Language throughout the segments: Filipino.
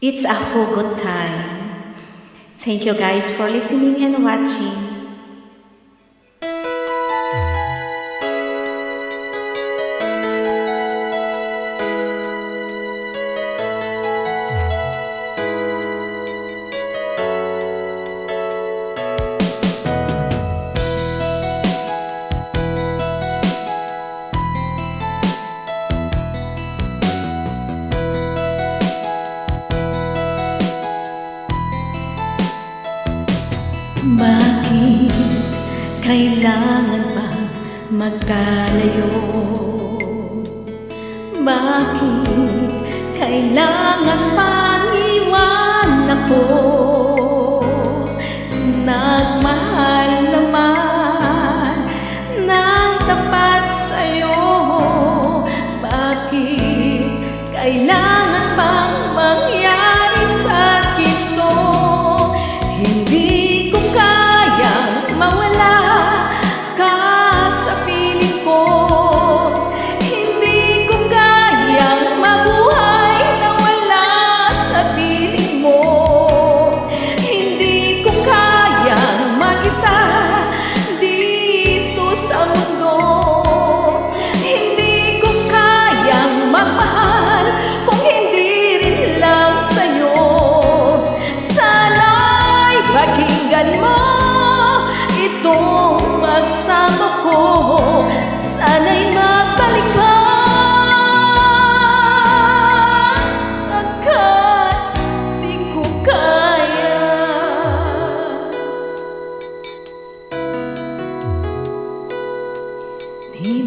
It's a whole good time. Thank you guys for listening and watching. Bakit kailangan pa magkalayo? Bakit kailangan pa iwan ako?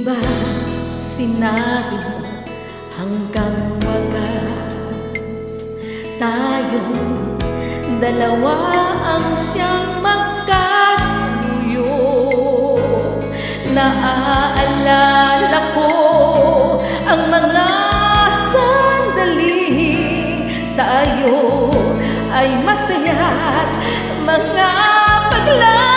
Ba sinabi mo hanggang wakas tayo dalawa ang siyang magkasuyo. Naaalala ko ang mga sandali tayo ay masaya at mga paglalas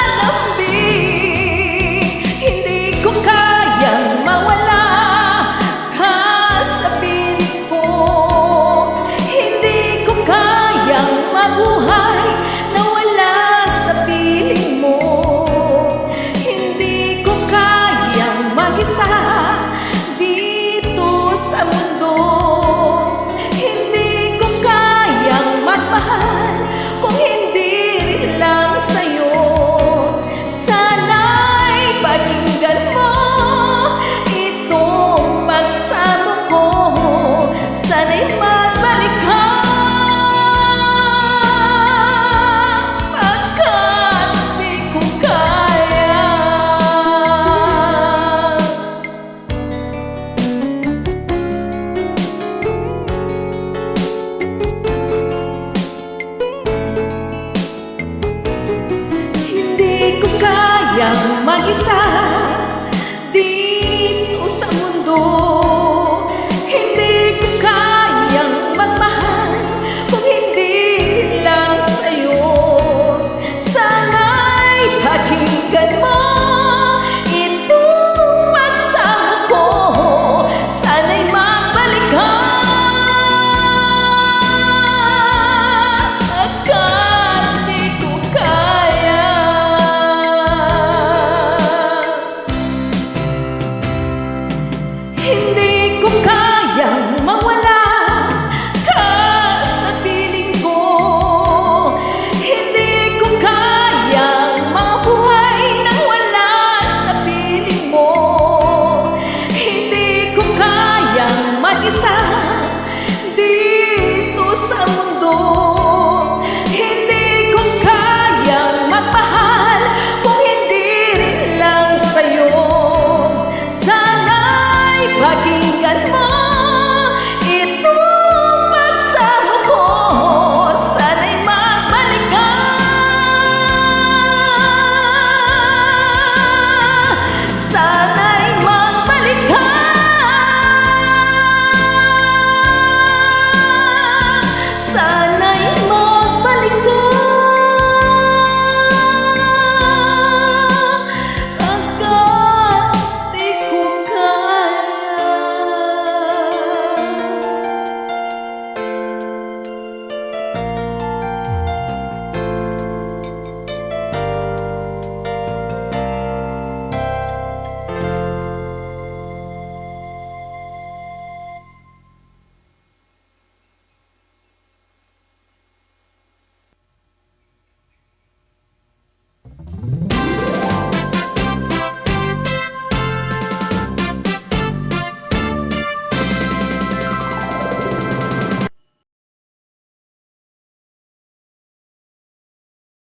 e a